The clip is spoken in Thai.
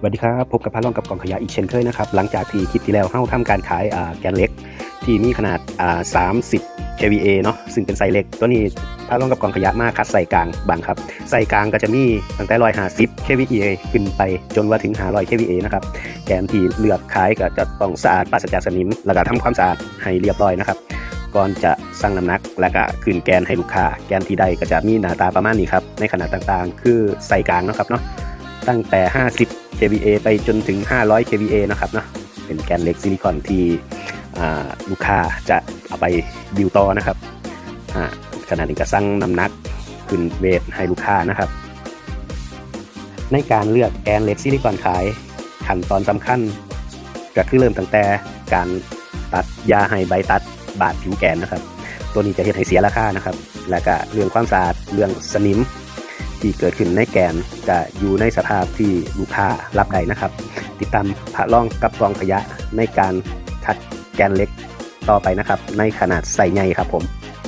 สวัสดีครับ พบกับพาล่องกับกล่องขยะอีกเช่นเคยนะครับ หลังจากที่คลิปที่แล้วเข้าทำการขายแกนเล็ก ที่มีขนาด 30 kVA เนาะซึ่งเป็นไซเล็ก ตัวนี้พาล่องกับกล่องขยะมากคัดใส่กลางบางครับใส่กลางก็จะมีตั้งแต่150 kVA ขึ้นไปจนว่าถึง 500 kVA นะครับแกนที่เลือกขายก็จะต้องสะอาดปราศจากสนิมแล้วก็ทำความสะอาดให้เรียบร้อยนะครับก่อนจะสั่งน้ำหนักแล้วก็คืนแกนให้ลูกค้า แกนที่ได้ก็จะมีหน้าตาประมาณนี้ครับในขนาดต่างๆ คือใส่กลางนะครับเนาะ ตั้งแต่ 50 kVA ไปจนถึง 500 kVA นะครับเนาะเป็นแกนเหล็กซิลิคอนที่ลูกค้าจะเอาไปดิวต่อนะครับอ่าขณะนี้ก็สั่งน้ำหนักขึ้นเวทให้ลูกค้านะครับ ในการเลือกแกนเหล็กซิลิคอนขายขั้นตอนสำคัญก็คือเริ่มตั้งแต่การตัดยาให้ใบตัดบาดผิวแกนนะครับ ตัวนี้จะเห็นให้เสียราคานะครับ แล้วก็เรื่องความสะอาดเรื่องสนิม ที่เกิดขึ้นในแกนจะอยู่ในสภาพที่ลูกค้ารับได้นะครับ ติดตามพระล่องกับกองขยะในการคัดแกนเล็กต่อไปนะครับ ในขนาดใส่ใหญ่ครับผม